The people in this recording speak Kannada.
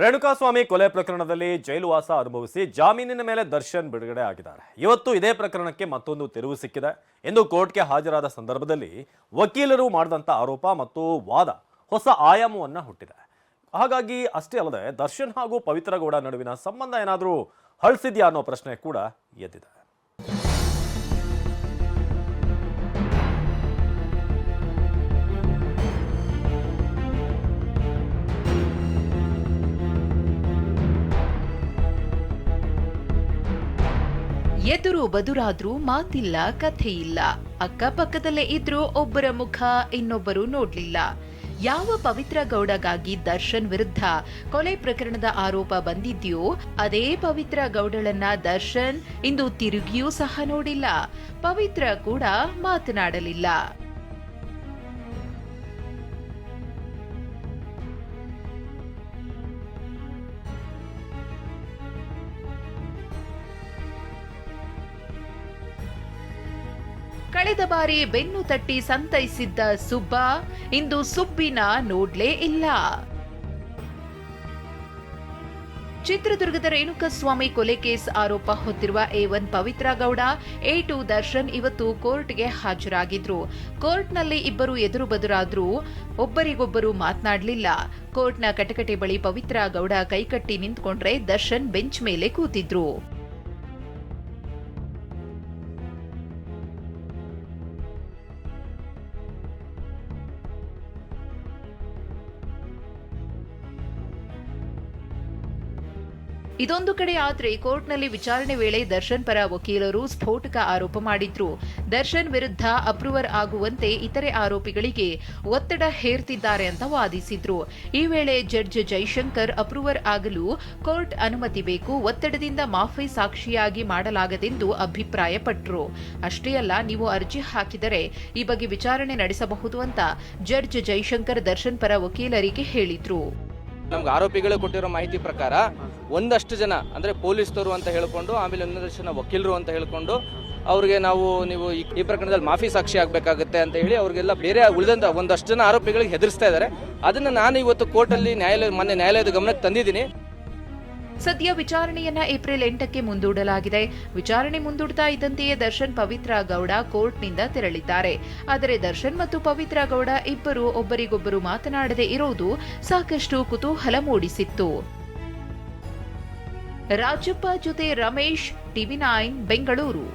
ರೇಣುಕಾಸ್ವಾಮಿ ಕೊಲೆ ಪ್ರಕರಣದಲ್ಲಿ ಜೈಲುವಾಸ ಅನುಭವಿಸಿ ಜಾಮೀನಿನ ಮೇಲೆ ದರ್ಶನ್ ಬಿಡುಗಡೆ ಆಗಿದ್ದಾರೆ. ಇವತ್ತು ಇದೇ ಪ್ರಕರಣಕ್ಕೆ ಮತ್ತೊಂದು ತಿರುವು ಸಿಕ್ಕಿದೆ. ಎಂದು ಕೋರ್ಟ್ಗೆ ಹಾಜರಾದ ಸಂದರ್ಭದಲ್ಲಿ ವಕೀಲರು ಮಾಡಿದಂಥ ಆರೋಪ ಮತ್ತು ವಾದ ಹೊಸ ಆಯಾಮವನ್ನ ಹುಟ್ಟಿದೆ. ಹಾಗಾಗಿ ಅಷ್ಟೇ ಅಲ್ಲದೆ ದರ್ಶನ್ ಹಾಗೂ ಪವಿತ್ರಗೌಡ ನಡುವಿನ ಸಂಬಂಧ ಏನಾದರೂ ಹಳಸಿದೆಯಾ ಅನ್ನೋ ಪ್ರಶ್ನೆ ಕೂಡ ಎದ್ದಿದೆ. ಎದುರು ಬದುರಾದ್ರೂ ಮಾತಿಲ್ಲ ಕಥೆ ಇಲ್ಲ ಅಕ್ಕಪಕ್ಕದಲ್ಲೇ ಇದ್ರೂ ಒಬ್ಬರ ಮುಖ ಇನ್ನೊಬ್ಬರು ನೋಡ್ಲಿಲ್ಲ. ಯಾವ ಪವಿತ್ರ ಗೌಡಗಾಗಿ ದರ್ಶನ್ ವಿರುದ್ಧ ಕೊಲೆ ಪ್ರಕರಣದ ಆರೋಪ ಬಂದಿದ್ಯೋ, ಅದೇ ಪವಿತ್ರ ಗೌಡಳನ್ನ ದರ್ಶನ್ ಇಂದು ತಿರುಗಿಯೂ ಸಹ ನೋಡಿಲ್ಲ. ಪವಿತ್ರ ಕೂಡ ಮಾತನಾಡಲಿಲ್ಲ. ಕಳೆದ ಬಾರಿ ಬೆನ್ನು ತಟ್ಟಿ ಸಂತೈಸಿದ್ದ ಸುಬ್ಬ ಇಂದು ಸುಬ್ಬಿನ ನೋಡ್ಲೇ ಇಲ್ಲ. ಚಿತ್ರದುರ್ಗದ ರೇಣುಕಸ್ವಾಮಿ ಕೊಲೆ ಕೇಸ್ ಆರೋಪ ಹೊತ್ತಿರುವ A one Pavithra Gowda, A two Darshan ಇವತ್ತು ಕೋರ್ಟ್ಗೆ ಹಾಜರಾಗಿದ್ರು. ಕೋರ್ಟ್ನಲ್ಲಿ ಇಬ್ಬರು ಎದುರು ಬದುರಾದ್ರೂ ಒಬ್ಬರಿಗೊಬ್ಬರು ಮಾತನಾಡಲಿಲ್ಲ. ಕೋರ್ಟ್ನ ಕಟಕಟೆ ಬಳಿ ಪವಿತ್ರ ಗೌಡ ಕೈಕಟ್ಟಿ ನಿಂತ್ಕೊಂಡ್ರೆ ದರ್ಶನ್ ಬೆಂಚ್ ಮೇಲೆ ಕೂತಿದ್ರು. ಇದೊಂದು ಕಡೆ ಆದರೆ ಕೋರ್ಟ್ನಲ್ಲಿ ವಿಚಾರಣೆ ವೇಳೆ ದರ್ಶನ್ ಪರ ವಕೀಲರು ಸ್ಫೋಟಕ ಆರೋಪ ಮಾಡಿದ್ರು. ದರ್ಶನ್ ವಿರುದ್ಧ ಅಪ್ರೂವರ್ ಆಗುವಂತೆ ಇತರೆ ಆರೋಪಿಗಳಿಗೆ ಒತ್ತಡ ಹೇರ್ತಿದ್ದಾರೆ ಅಂತ ವಾದಿಸಿದ್ರು. ಈ ವೇಳೆ ಜಡ್ಜ್ ಜೈಶಂಕರ್ ಅಪ್ರೂವರ್ ಆಗಲು ಕೋರ್ಟ್ ಅನುಮತಿ ಬೇಕು, ಒತ್ತಡದಿಂದ ಮಾಫಿ ಸಾಕ್ಷಿಯಾಗಿ ಮಾಡಲಾಗದೆಂದು ಅಭಿಪ್ರಾಯಪಟ್ಟರು ಅಷ್ಟೇ ಅಲ್ಲ, ನೀವು ಅರ್ಜಿ ಹಾಕಿದರೆ ಈ ಬಗ್ಗೆ ವಿಚಾರಣೆ ನಡೆಸಬಹುದು ಅಂತ ಜಡ್ಜ್ ಜೈಶಂಕರ್ ದರ್ಶನ್ ಪರ ವಕೀಲರಿಗೆ ಹೇಳಿದ್ರು. ನಮ್ಗೆ ಆರೋಪಿಗಳು ಕೊಟ್ಟಿರೋ ಮಾಹಿತಿ ಪ್ರಕಾರ ಒಂದಷ್ಟು ಜನ, ಅಂದರೆ ಪೊಲೀಸ್ನವರು ಅಂತ ಹೇಳಿಕೊಂಡು ಆಮೇಲೆ ಒಂದಷ್ಟು ಜನ ವಕೀಲರು ಅಂತ ಹೇಳಿಕೊಂಡು, ಅವ್ರಿಗೆ ನಾವು, ನೀವು ಈ- ಪ್ರಕರಣದಲ್ಲಿ ಮಾಫಿ ಸಾಕ್ಷಿ ಆಗಬೇಕಾಗುತ್ತೆ ಅಂತ ಹೇಳಿ ಅವ್ರಿಗೆಲ್ಲ ಬೇರೆ ಉಳಿದಂಥ ಒಂದಷ್ಟು ಜನ ಆರೋಪಿಗಳಿಗೆ ಹೆದರಿಸ್ತಾ ಇದ್ದಾರೆ. ಅದನ್ನು ನಾನು ಇವತ್ತು ಕೋರ್ಟಲ್ಲಿ ನ್ಯಾಯಾಲಯ ಮೊನ್ನೆ ನ್ಯಾಯಾಲಯದ ಗಮನಕ್ಕೆ ತಂದಿದ್ದೀನಿ. ಸದ್ಯ ವಿಚಾರಣೆಯನ್ನ ಏಪ್ರಿಲ್ ಎಂಟಕ್ಕೆ ಮುಂದೂಡಲಾಗಿದೆ. ವಿಚಾರಣೆ ಮುಂದೂಡ್ತಾ ಇದ್ದಂತೆಯೇ ದರ್ಶನ್ ಪವಿತ್ರ ಗೌಡ ಕೋರ್ಟ್ನಿಂದ ತೆರಳಿದ್ದಾರೆ. ಆದರೆ ದರ್ಶನ್ ಮತ್ತು ಪವಿತ್ರ ಗೌಡ ಇಬ್ಬರು ಒಬ್ಬರಿಗೊಬ್ಬರು ಮಾತನಾಡದೇ ಇರುವುದು ಸಾಕಷ್ಟು ಕುತೂಹಲ ಮೂಡಿಸಿತ್ತು. ರಾಜಪ್ಪ ಜೊತೆ ರಮೇಶ್, ಟಿವಿ ನೈನ್, ಬೆಂಗಳೂರು.